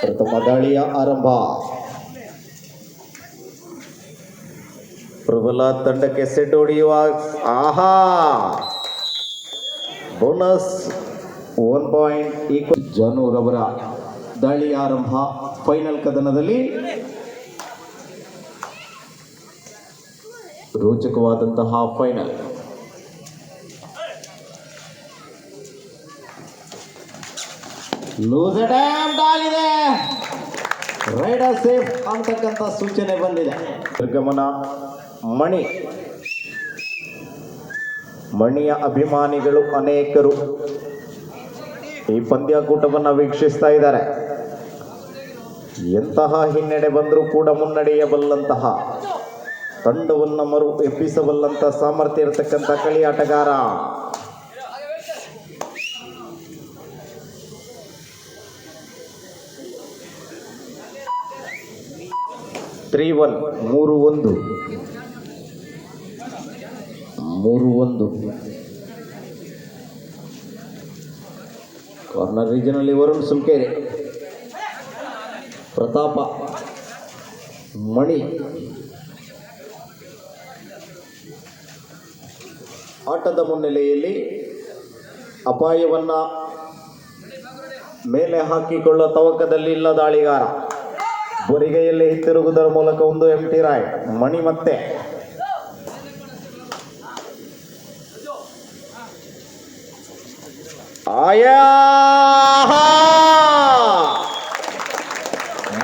ಪ್ರಥಮ ದಾಳಿಯ ಆರಂಭ. ಪ್ರಬಲ ತಂಡಕ್ಕೆ ಸೆಟ್ ಹೊಡೆಯುವ ಆಹಾ. ಬೋನಸ್ ಒನ್ ಪಾಯಿಂಟ್ ಈಕ್ವಲ್ ಜಾನೂರವರ ದಾಳಿ ಆರಂಭ ಫೈನಲ್ ಕದನದಲ್ಲಿ. ರೋಚಕವಾದಂತಹ ಫೈನಲ್. ಲೂಸ್ ಡ್ಯಾಮ್ ಆಗಿದೆ. ರೈಡರ್ ಸೇಫ್ ಅಂತಕ್ಕಂಥ ಸೂಚನೆ ಬಂದಿದೆ. ನಿರ್ಗಮನ ಮಣಿ. ಮಣಿಯ ಅಭಿಮಾನಿಗಳು ಅನೇಕರು ಈ ಪಂದ್ಯಕೂಟವನ್ನು ವೀಕ್ಷಿಸ್ತಾ ಇದ್ದಾರೆ. ಎಂತಹ ಹಿನ್ನಡೆ ಬಂದರೂ ಕೂಡ ಮುನ್ನಡೆಯಬಲ್ಲಂತಹ, ತಂಡವನ್ನು ಮರು ಎಬ್ಬಿಸಬಲ್ಲಂತ ಸಾಮರ್ಥ್ಯ ಇರತಕ್ಕಂಥ ಕಳಿ ಆಟಗಾರ ತ್ರೀ ಒನ್ ಮೂರು ಒಂದು. ಮೂರು ಒಂದು. ಕಾರ್ನರ್ ರೀಜನಲ್ಲಿ ವರುಣ್ ಸುಲ್ಕೇರಿ ಪ್ರತಾಪ, ಮಣಿ. ಆಟದ ಮುನ್ನೆಲೆಯಲ್ಲಿ ಅಪಾಯವನ್ನ ಮೇಲೆ ಹಾಕಿಕೊಳ್ಳೋ ತವಕದಲ್ಲಿ ಇಲ್ಲ ದಾಳಿಗಾರ ಬರಿಗೈಯಲ್ಲಿ ಹಿಂತಿರುಗುವುದರ ಮೂಲಕ ಒಂದು ಎಂ ಟಿ ರಾಯ್, ಮಣಿ ಮತ್ತೆ. ಆಯಾ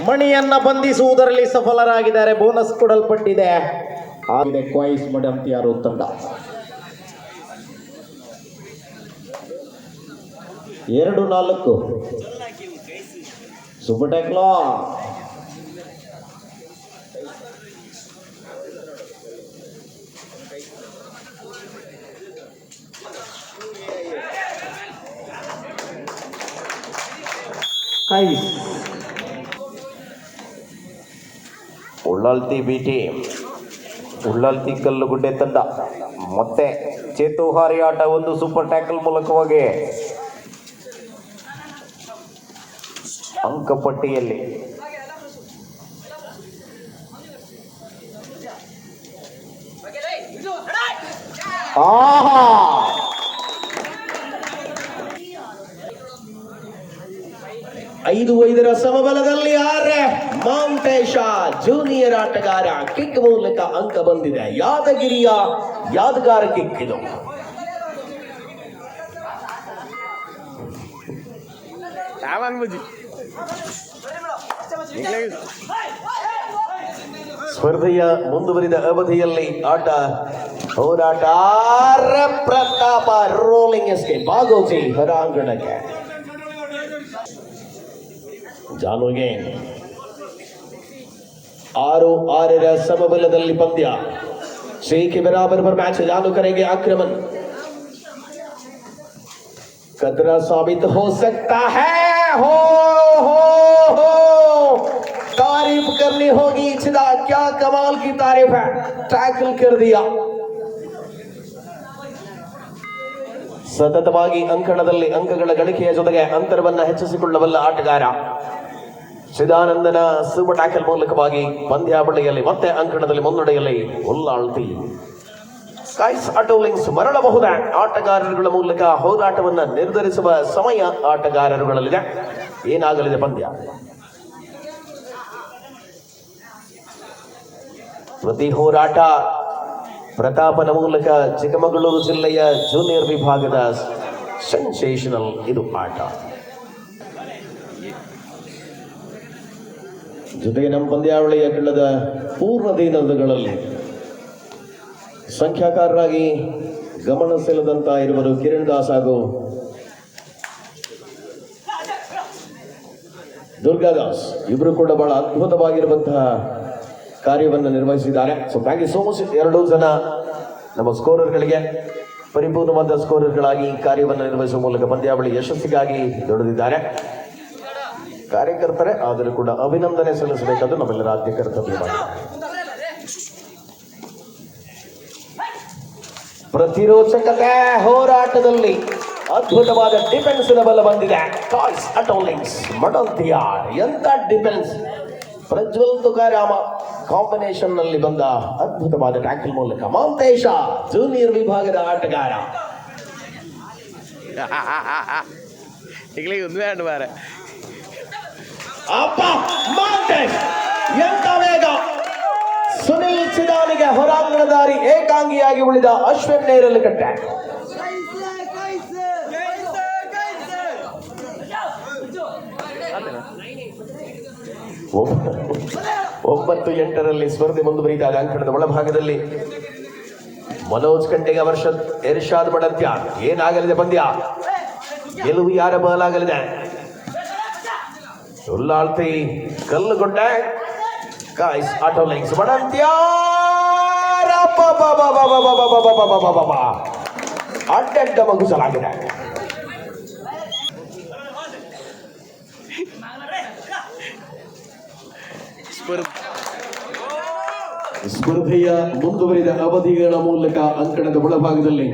ಮಣಿಯನ್ನ ಬಂಧಿಸುವುದರಲ್ಲಿ ಸಫಲರಾಗಿದ್ದಾರೆ, ಬೋನಸ್ ಕೊಡಲ್ಪಟ್ಟಿದೆ. ಆಗಿದೆ ಕ್ವಾಯಿಸ್ ಮಡಂತಿಯಾರು ತಂಡ. ಎರಡು ನಾಲ್ಕು. ಸುಬಟೆಕ್ಲಾ ಕೈಸ್ ಉಳ್ಳಾಲ್ತಿ ಬಿ ಟಿ ಉಳ್ಳಾಲ್ತಿ ಕಲ್ಲುಗುಡ್ಡೆ ತಂಡ, ಮತ್ತೆ ಚೇತೋಹಾರಿ ಆಟ ಒಂದು ಸೂಪರ್ ಟ್ಯಾಕಲ್ ಮೂಲಕವಾಗಿ. ಅಂಕಪಟ್ಟಿಯಲ್ಲಿ ಜೂನಿಯರ್ ಆಟಗಾರ ಕಿಕ್ ಮೂಲಕ ಅಂಕ ಬಂದಿದೆ ಯಾದಗಿರಿಯ ಯಾದಗಾರ ಕಿಕ್ ಇದು ಸ್ಪರ್ಧೆಯ ಮುಂದುವರಿದ ಅವಧಿಯಲ್ಲಿ ಆಟ ಹೋರಾಟ ಆರೆ ಪ್ರತಾಪ ರೋಲಿಂಗ್ ಎಸ್ಕೆ ಬಾಗೋಜಿ ಹೊರಾಂಗಣಕ್ಕೆ ಜಾನುಗೆ ಆರು ಆರರ ಸಮಬಲದಲ್ಲಿ ಪಂದ್ಯ छह के बराबर पर मैच चालू करेंगे आक्रमण कदरा साबित हो सकता है हो हो हो तारीफ करनी होगी छिदा क्या कमाल की तारीफ है टैकल कर दिया ಸತತವಾಗಿ ಅಂಕಣದಲ್ಲಿ ಅಂಕಗಳ ಗಳಿಕೆಯ ಜೊತೆಗೆ ಅಂತರವನ್ನ ಹೆಚ್ಚಿಸಿಕೊಳ್ಳಬಲ್ಲ ಆಟಗಾರ ಚಿದಾನಂದನ ಸೂಪರ್ ಟ್ಯಾಕಲ್ ಮೂಲಕವಾಗಿ ಪಂದ್ಯಾವಳಿಯಲ್ಲಿ ಮತ್ತೆ ಅಂಕಣದಲ್ಲಿ ಮುನ್ನಡೆಯಲ್ಲಿ ಉಲ್ಲಾಳ್ತಿ. ಸ್ಕೈಸ್ ಆಟೋಲಿಂಗ್ಸ್ ಮರಳಬಹುದ? ಆಟಗಾರರುಗಳ ಮೂಲಕ ಹೋರಾಟವನ್ನು ನಿರ್ಧರಿಸುವ ಸಮಯ ಆಟಗಾರರುಗಳಲ್ಲಿದೆ. ಏನಾಗಲಿದೆ ಪಂದ್ಯ? ಪ್ರತಿ ಹೋರಾಟ ಪ್ರತಾಪನ ಮೂಲಕ ಚಿಕ್ಕಮಗಳೂರು ಜಿಲ್ಲೆಯ ಜೂನಿಯರ್ ವಿಭಾಗದ ಸೆನ್ಸೇಷನಲ್ ಇದು ಆಟ. ಜೊತೆಗೆ ನಮ್ಮ ಪಂದ್ಯಾವಳಿಯ ಕಳೆದ ಪೂರ್ಣ ದಿನಗಳಲ್ಲಿ ಸಂಖ್ಯಾಕಾರರಾಗಿ ಗಮನ ಸೆಳೆದಂತ ಇರುವರು ಕಿರಣ್ ದಾಸ್ ಹಾಗೂ ದುರ್ಗಾದಾಸ್ ಇಬ್ಬರು ಕೂಡ ಬಹಳ ಅದ್ಭುತವಾಗಿರುವಂತಹ ಕಾರ್ಯವನ್ನು ನಿರ್ವಹಿಸಿದ್ದಾರೆ. So thank you so much ಎರಡೂ ಜನ ನಮ್ಮ ಸ್ಕೋರರ್ಗಳಿಗೆ ಪರಿಪೂರ್ಣವಾದ ಸ್ಕೋರರ್ಗಳಾಗಿ ಕಾರ್ಯವನ್ನು ನಿರ್ವಹಿಸುವ ಮೂಲಕ ಪಂದ್ಯಾವಳಿ ಯಶಸ್ಸಿಗಾಗಿ ದುಡಿದಿದ್ದಾರೆ ಕಾರ್ಯಕರ್ತರೇ, ಆದರೂ ಕೂಡ ಅಭಿನಂದನೆ ಸಲ್ಲಿಸಬೇಕಾದ್ರೆ ನಮ್ಮೆಲ್ಲರ ಆದ್ಯ ಕರ್ತವ್ಯವಾಗಿದೆ ಪ್ರತಿರೋಚಕತೆ ಹೋರಾಟದಲ್ಲಿ ಅದ್ಭುತವಾದ ಡಿಫೆನ್ಸ್ ಬಲ ಬಂದಿದೆ. ಕಾಯ್ಸ್ ಅಟೋಲಿಂಗ್ಸ್ ಮಡಲ್ತಿಯಾರ್ ಎಂತ ಡಿಫೆನ್ಸ್. ಪ್ರಜ್ವಲ್ ತುಕಾರಾಮ ಕಾಂಬಿನೇಷನ್ನಲ್ಲಿ ಬಂದ ಅದ್ಭುತವಾದ ಟ್ಯಾಕಲ್ ಮೂಲಕ ಮಾಂತೇಶ, ಜೂನಿಯರ್ ವಿಭಾಗದ ಆಟಗಾರ. ಈಗಲೇ ಒಂದು ಅಪ್ಪ ಮಾಂತೇಶ್ ಎಂತ ವೇಗ. ಸುನಿಲ್ ಸಿದಾನಿಗೆ ಹೊರಾಂಗಣ ದಾರಿ ಏಕಾಂಗಿಯಾಗಿ ಉಳಿದ ಅಶ್ವಿನ್ ನೇರಲು ಕಟ್ಟೆ. ಒಂಬತ್ತು ಎಂಟರಲ್ಲಿ ಸ್ಪರ್ಧೆ ಮುಂದುವರಿದಾಗ ಅಂಕಣದ ಒಳಭಾಗದಲ್ಲಿ. ಮನೋಜ್ ಕಂಡೆಗೆ ವರ್ಷ ಇರ್ಷಾದ್ ಬಡತ್ಯ ಏನಾಗಲಿದೆ ಪಂದ್ಯ? ಗೆಲುವು ಯಾರ ಬಲಾಗಲಿದೆ சொல்லாழ்த்தை கல்லு கொண்ட காய்ஸ் ஆட்டோ லைன்ஸ் வடம் அட்டட்ட மகு சொல்லாங்க ಸ್ಪರ್ಧೆಯ ಮುಂದುವರಿದ ಅವಧಿಗಳ ಮೂಲಕ ಅಂಕಣದ ಒಳಭಾಗದಲ್ಲಿ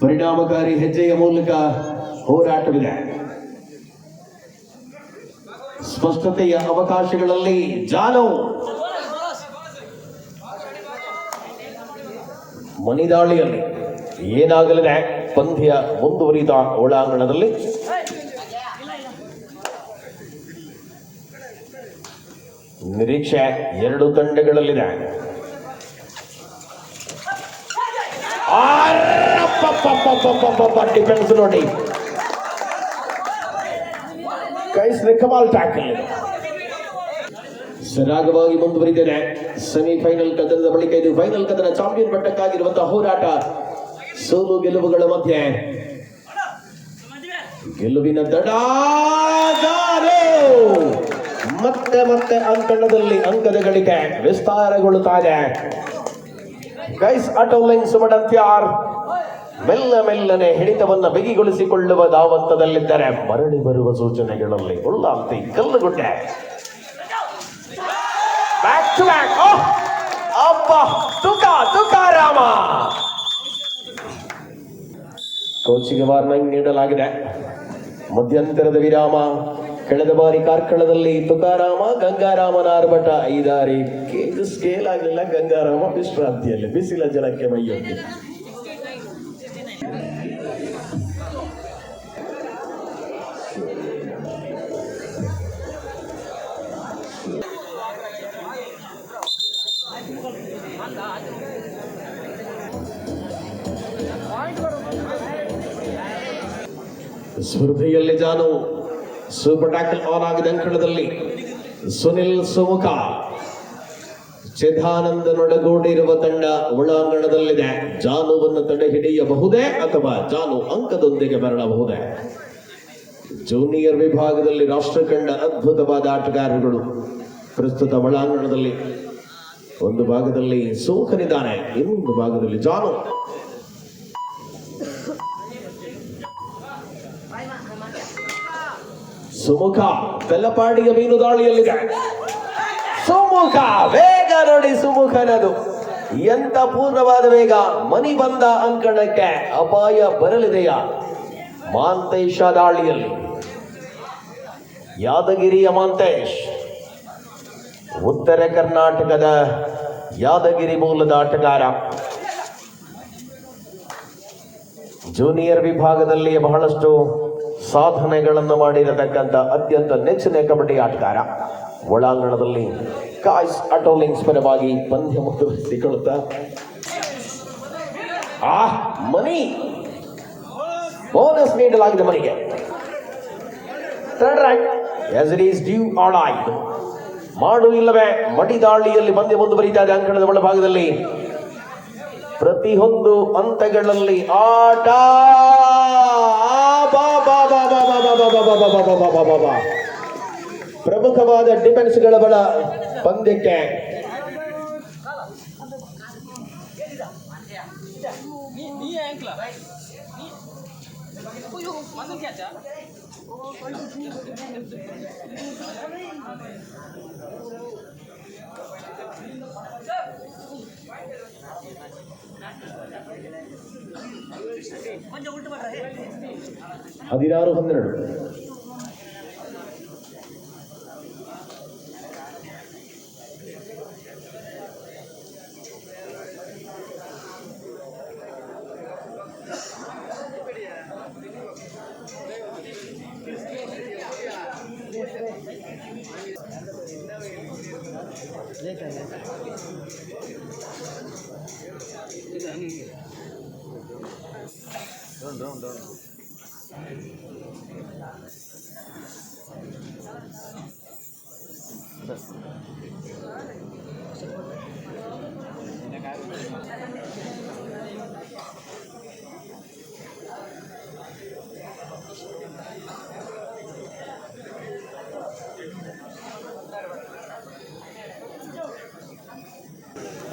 ಪರಿಣಾಮಕಾರಿ ಹೆಜ್ಜೆಯ ಮೂಲಕ ಹೋರಾಟವಿದೆ ಸ್ಪಷ್ಟತೆಯ ಅವಕಾಶಗಳಲ್ಲಿ ಜಾನು ಮಣಿದಾಳಿಯಲ್ಲಿ ಏನಾಗಲಿದೆ ಪಂದ್ಯ ಮುಂದುವರಿದ ಒಳಾಂಗಣದಲ್ಲಿ ನಿರೀಕ್ಷೆ ಎರಡು ತಂಡಗಳಲ್ಲಿದೆ ಡಿಫೆನ್ಸ್ ನೋಡಿ ಕೈಸ್ ಕಮಾಲ್ ಟ್ಯಾಕಲ್ ಸರಾಗವಾಗಿ ಮುಂದುವರಿದಿದೆ ಸೆಮಿಫೈನಲ್ ಕದನದ ಬಳಿಕ ಇದು ಫೈನಲ್ ಕದನ ಚಾಂಪಿಯನ್ ಪಟ್ಟಕ್ಕಾಗಿರುವಂತಹ ಹೋರಾಟ. ಸೋಲು ಗೆಲುವುಗಳ ಮಧ್ಯೆ. ಗೆಲುವಿನ ದಡ ಮತ್ತೆ ಮತ್ತೆ ಅಂಕಣದಲ್ಲಿ ಅಂಕದ ಗಳಿಕೆ ವಿಸ್ತಾರಗೊಳ್ಳುತ್ತಾ ಇದೆ. ಗೈಸ್ ಆಟೋ ಸುಮಡಂತ್ಯಾರ್ ಮಡಂತ್ಯಾರ್ ಮೆಲ್ಲ ಮೆಲ್ಲನೆ ಹಿಡಿತವನ್ನ ಬಿಗಿಗೊಳಿಸಿಕೊಳ್ಳುವ ಧಾವಂತದಲ್ಲಿದ್ದರೆ ಮರಳಿ ಬರುವ ಸೂಚನೆಗಳಲ್ಲಿ ಉಳ್ಳಾಂತಿ ಕಲ್ಲುಗುಡ್ಡೆ. ಬ್ಯಾಕ್ ಟು ಬ್ಯಾಕ್ ತುಕ ಕೋಚಿಗೆ ವಾರ್ನಿಂಗ್ ನೀಡಲಾಗಿದೆ. ಮಧ್ಯಂತರದ ವಿರಾಮ. ಕಳೆದ ಬಾರಿ ಕಾರ್ಕಳದಲ್ಲಿ ತುಕಾರಾಮ, ಗಂಗಾರಾಮನ ಆರ್ಭಟ ಐದಾರಿ ಸ್ಕೇಲ್ ಆಗಲಿಲ್ಲ. ಗಂಗಾರಾಮ ವಿಶ್ರಾಂತಿಯಲ್ಲಿ ಬಿಸಿಲ ಜಲಕ್ಕೆ ಮೈಯೊಡ್ಡಿ ಸ್ಪರ್ಧೆಯಲ್ಲಿ ಜಾನು ಸೂಪರ್ ಟ್ಯಾಕಲ್ ಆನ್ ಆಗಿದೆ ಅಂಕಣದಲ್ಲಿ. ಸುನಿಲ್ ಸುಮುಖ ಚಿದಾನಂದನೊಡಗೂಡಿರುವ ತಂಡ ಒಳಾಂಗಣದಲ್ಲಿದೆ. ಜಾನುವನ್ನು ತಡೆ ಹಿಡಿಯಬಹುದೇ ಅಥವಾ ಜಾನು ಅಂಕದೊಂದಿಗೆ ಮರಳಬಹುದೇ? ಜೂನಿಯರ್ ವಿಭಾಗದಲ್ಲಿ ರಾಷ್ಟ್ರ ಕಂಡ ಅದ್ಭುತವಾದ ಆಟಗಾರರುಗಳು ಪ್ರಸ್ತುತ ಒಳಾಂಗಣದಲ್ಲಿ. ಒಂದು ಭಾಗದಲ್ಲಿ ಸೋಕನಿದ್ದಾನೆ ಇನ್ನೊಂದು ಭಾಗದಲ್ಲಿ ಜಾನು. ಸುಮುಖ ಬೆಲ್ಲಪಾಡಿಯ ಮೀನು ದಾಳಿಯಲ್ಲಿದೆ. ಸುಮುಖ ವೇಗ ನೋಡಿ ಸುಮುಖನದು. ಎಂತ ಪೂರ್ಣವಾದ ವೇಗ ಮನಿ ಬಂದ ಅಂಕಣಕ್ಕೆ ಅಪಾಯ ಬರಲಿದೆಯಾ? ಮಾಂತೇಶ ದಾಳಿಯಲ್ಲಿ. ಯಾದಗಿರಿಯ ಮಾಂತೇಶ್, ಉತ್ತರ ಕರ್ನಾಟಕದ ಯಾದಗಿರಿ ಮೂಲದ ಆಟಗಾರ. ಜೂನಿಯರ್ ವಿಭಾಗದಲ್ಲಿ ಬಹಳಷ್ಟು ಸಾಧನೆಗಳನ್ನು ಮಾಡಿರತಕ್ಕಂಥ ಅತ್ಯಂತ ನೆಚ್ಚಿನ ಕಬಡ್ಡಿ ಆಟಗಾರ. ಒಳಾಂಗಣದಲ್ಲಿ ಕಾಯ್ಸ್ ಅಟೋಲಿಂಗ್ಸ್ ಪರವಾಗಿ ಪಂದ್ಯ ಮುಂದುವರಿಸಿಕೊಳ್ಳುತ್ತಾ. ಆ ಮನಿ ಬೋನಸ್ ನೀಡಲಾಗಿದೆ ಮನಿಗೆ. ಥರ್ಡ್ ರೈಟ್ ಎಸ್ ಈಸ್ ಮಾಡು ಇಲ್ಲವೇ, ಮಡಿ ದಾಳಿಯಲ್ಲಿ ಪಂದ್ಯ ಮುಂದುವರಿತಾ ಇದೆ ಅಂಕಣದ ಒಳಭಾಗದಲ್ಲಿ. ಪ್ರತಿಯೊಂದು ಹಂತಗಳಲ್ಲಿ ಆಟ! ಪ್ರಮುಖವಾದ ಡಿಫೆನ್ಸ್ಗಳ ಬಲ ಪಂದ್ಯಕ್ಕೆ ಹದಿನಾರು ಹನ್ನೆರಡು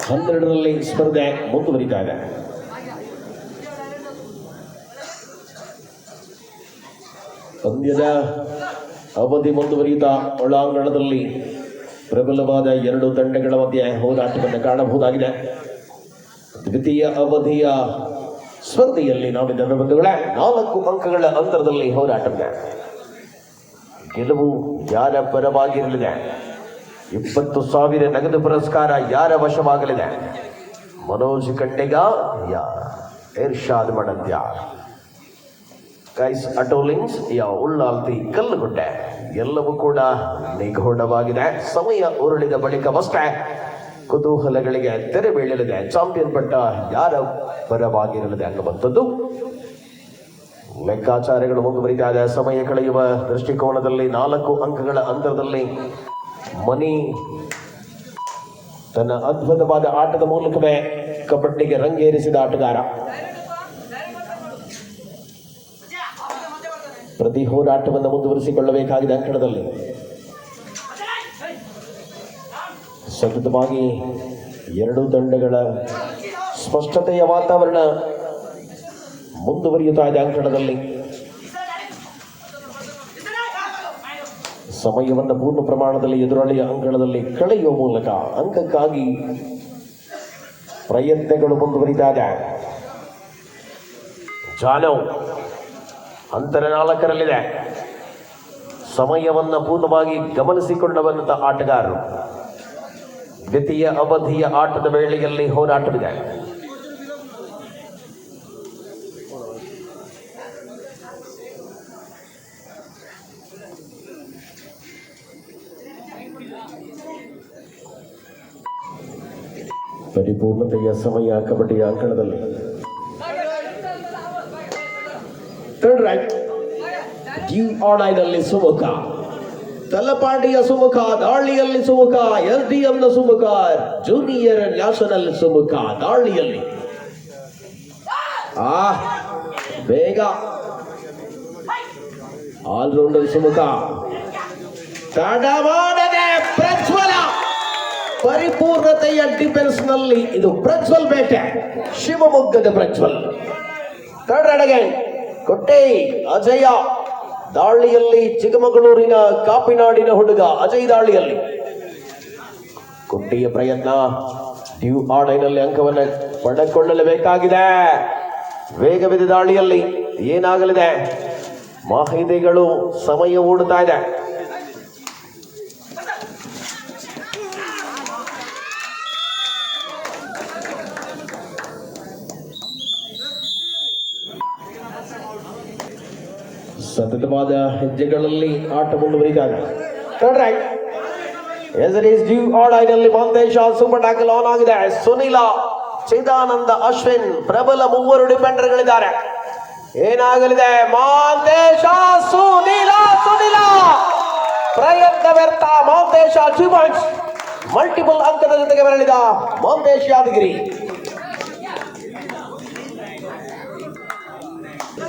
ಹನ್ನೆರಡರಲ್ಲಿ ಸ್ಪರ್ಧೆ ಮುಂದುವರಿತಾ ಇದೆ. ಪಂದ್ಯದ ಅವಧಿ ಮುಂದುವರಿಯುತ್ತಾ ಒಳಾಂಗಣದಲ್ಲಿ ಪ್ರಬಲವಾದ ಎರಡು ತಂಡಗಳ ಮಧ್ಯೆ ಹೋರಾಟವನ್ನು ಕಾಣಬಹುದಾಗಿದೆ. ದ್ವಿತೀಯ ಅವಧಿಯ ಸ್ಪರ್ಧೆಯಲ್ಲಿ ನಾವಿದ್ದೇವೆ ಬಂಧುಗಳೇ, ನಾಲ್ಕು ಅಂಕಗಳ ಅಂತರದಲ್ಲಿ ಹೋರಾಟವಿದೆ. ಗೆಲುವು ಯಾರ ಪರವಾಗಿರಲಿದೆ? ಇಪ್ಪತ್ತು ಸಾವಿರ ನಗದು ಪುರಸ್ಕಾರ ಯಾರ ವಶವಾಗಲಿದೆ? ಮನೋಜ್ ಕಂಡೆಗ ಯಾ? ಇರ್ಷಾದ್ ಮಡದ್ಯ ಕೈಸ್ ಅಟೋಲಿಂಗ್ಸ್ ಯಾ ಉಳ್ಳಾಲ್ತಿ ಕಲ್ಲುಗುಡ್ಡೆ ಎಲ್ಲವೂ ಕೂಡ ನಿಗೂಢವಾಗಿದೆ. ಸಮಯ ಉರುಳಿದ ಬಳಿಕವಷ್ಟೇ ಕುತೂಹಲಗಳಿಗೆ ತೆರೆ ಬೀಳಲಿದೆ. ಚಾಂಪಿಯನ್ ಪಟ್ಟ ಯಾರ ಪರವಾಗಿರಲಿದೆ ಅನ್ನುವಂಥದ್ದು ಲೆಕ್ಕಾಚಾರಗಳು ಮುಂದುವರಿತಾ ಇದೆ. ಸಮಯ ಕಳೆಯುವ ದೃಷ್ಟಿಕೋನದಲ್ಲಿ ನಾಲ್ಕು ಅಂಕಗಳ ಅಂತರದಲ್ಲಿ ಮನಿ ತನ್ನ ಅದ್ಭುತವಾದ ಆಟದ ಮೂಲಕವೇ ಕಬಡ್ಡಿಗೆ ರಂಗೇರಿಸಿದ ಆಟಗಾರ. ಪ್ರತಿ ಹೋರಾಟವನ್ನು ಮುಂದುವರಿಸಿಕೊಳ್ಳಬೇಕಾಗಿದೆ ಅಂಕಣದಲ್ಲಿ. ಸತತವಾಗಿ ಎರಡು ತಂಡಗಳ ಸ್ಪಷ್ಟತೆಯ ವಾತಾವರಣ ಮುಂದುವರಿಯುತ್ತಾ ಇದೆ ಅಂಕಣದಲ್ಲಿ. ಸಮಯವನ್ನು ಪೂರ್ಣ ಪ್ರಮಾಣದಲ್ಲಿ ಎದುರಾಳಿಯ ಅಂಕಣದಲ್ಲಿ ಕಳೆಯುವ ಮೂಲಕ ಅಂಕಕ್ಕಾಗಿ ಪ್ರಯತ್ನಗಳು ಮುಂದುವರಿತಾ ಇದೆ. ಅಂತರ ನಾಲ್ಕರಲ್ಲಿದೆ ಸಮಯವನ್ನು ಪೂರ್ಣವಾಗಿ ಗಮನಿಸಿಕೊಂಡವಂತ ಆಟಗಾರರು. ದ್ವಿತೀಯ ಅವಧಿಯ ಆಟದ ವೇಳೆಯಲ್ಲಿ ಹೋರಾಟವಿದೆ. ಪರಿಪೂರ್ಣತೆಯ ಸಮಯ ಕಬಡ್ಡಿಯ ಅಂಕಣದಲ್ಲಿ. ಥರ್ಡ್ ರೈಟ್ ಜೀವ್ ಆಡೈನಲ್ಲಿ ಸುಮುಖ. ತಲಪಾಟಿಯ ಸುಮುಖ, ದಾಳಿಯಲ್ಲಿ ಸುಮುಖ, ಎಲ್ ಡಿ ಎಂನ ಸುಮುಖ, ಜೂನಿಯರ್ ನ್ಯಾಷನಲ್ ಸುಮುಖ, ದಾಳಿಯಲ್ಲಿ. ಆ, ಬೇಗ. ಆಲ್ರೌಂಡರ್ ಸುಮುಖ. ತಡ ಮಾಡದೆ ಪ್ರಜ್ವಲ. ಪರಿಪೂರ್ಣತೆಯ ಡಿಫೆನ್ಸ್ನಲ್ಲಿ ಇದು ಪ್ರಜ್ವಲ್ ಬೇಟೆ. ಶಿವಮೊಗ್ಗದ ಪ್ರಜ್ವಲ್. ತಡ ಕೊಟ್ಟೆ. ಅಜಯ ದಾಳಿಯಲ್ಲಿ ಚಿಕ್ಕಮಗಳೂರಿನ ಕಾಪಿನಾಡಿನ ಹುಡುಗ ಅಜಯ್ ದಾಳಿಯಲ್ಲಿ. ಕೊಟ್ಟಿಯ ಪ್ರಯತ್ನ. ಡ್ಯೂ ಆಡೈನಲ್ಲಿ ಅಂಕವನ್ನು ಪಡೆದುಕೊಳ್ಳಲೇಬೇಕಾಗಿದೆ. ವೇಗವಿದ ದಾಳಿಯಲ್ಲಿ ಏನಾಗಲಿದೆ? ಮಾಹಿತಿಗಳು ಸಮಯ ಓಡುತ್ತಾ ಇದೆ. ಸತತವಾದ ಹೆಜ್ಜೆಗಳಲ್ಲಿ ಆಟ ಮುಂದುವರಿದಾಗ ಥರ್ಡ್ ರೈಟ್ ಎಸ್ ಇಸ್ ಡ್ಯೂ ಆಡೈನಲ್ಲಿ ಮಾಂತೇಶ ಸೂಪರ್ ಟ್ಯಾಕಲ್ ಆನ್ ಆಗಿದೆ. ಸುನಿಲ, ಚಿದಾನಂದ, ಅಶ್ವಿನ್, ಪ್ರಬಲ ಮೂವರು ಡಿಫೆಂಡರ್ಗಳಿದ್ದಾರೆ. ಏನಾಗಲಿದೆ? ಮಾಂತೇಶ, ಸುನಿಲ ಸುನಿಲ! ಪ್ರಯತ್ನ ವ್ಯರ್ಥ, ಮಾಂತೇಶ ಪಾಯಿಂಟ್ಸ್ ಮಲ್ಟಿಪಲ್ ಅಂಕದ ಜೊತೆಗೆ ಬರಲಿದ ಮಾಂತೇಶ್ ಯಾದಗಿರಿ.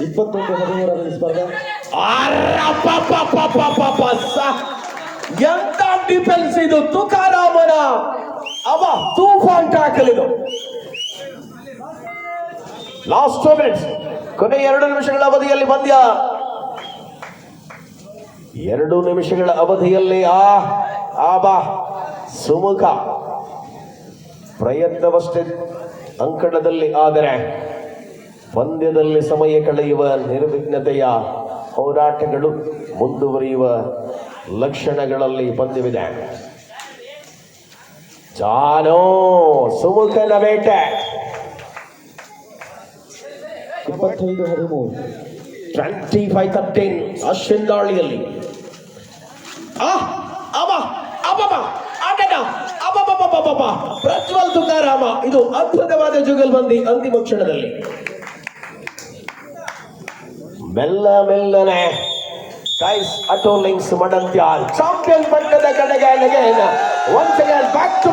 ಇಪ್ಪತ್ತೊಂದು ಹದಿಮೂರರಲ್ಲಿ ಸ್ಪರ್ಧೆ. ಎಂತ ಡಿಫೆನ್ಸ್ ಇದು? ತುಕಾರಾಮನ? ಅವ ತೂಫಾನ್ ಟ್ಯಾಕಲ್ ಇದು. ಲಾಸ್ಟ್ ಟೂ ಮಿನಿಟ್ಸ್ ಕೊನೆ ಎರಡು ನಿಮಿಷಗಳ ಅವಧಿಯಲ್ಲಿ ಪಂದ್ಯ. ಎರಡು ನಿಮಿಷಗಳ ಅವಧಿಯಲ್ಲಿ ಆ ಆ ಬಾ, ಸುಮುಖ. ಪ್ರಯತ್ನವಷ್ಟೇ ಅಂಕಣದಲ್ಲಿ ಆದರೆ ಪಂದ್ಯದಲ್ಲಿ ಸಮಯ ಕಳೆಯುವ ನಿರ್ವಿಘ್ನತೆಯ ಹೋರಾಟಗಳು ಮುಂದುವರಿಯುವ ಲಕ್ಷಣಗಳಲ್ಲಿ ಬಂದಿವಿದೆ ಜಾನೋ ಸುಮುಖನ ಬೇಟೆ. ಇಪ್ಪತ್ತೈದು ಹದಿಮೂರು. ಟ್ವೆಂಟಿ ಫೈವ್ ತರ್ಟೀನ್ ಅಶ್ವಿನ್ ದಾಳಿಯಲ್ಲಿ. ಆ ಅಬ ಅಬಬ ಅಡಡ ಅಬಬಬಬಬಬ ಪ್ರಜ್ವಲ್ ತುಕಾರಾಮ. ಇದು ಅದ್ಭುತವಾದ ಜುಗಲ್ಬಂದಿ ಅಂತಿಮ ಕ್ಷಣದಲ್ಲಿ. ಮೆಲ್ಲ ಮೆಲ್ಲನೆ ಗೈಸ್ ಅಟೋಲಿಂಗ್ಸ್ ಮಡಂತ್ಯಾಲ್ ಚಾಂಪಿಯನ್ ಪಟ್ಟದ ಕಡೆಗೆ ಒನ್ಸ್ ಅಗೇನ್ ಬ್ಯಾಕ್ ಟು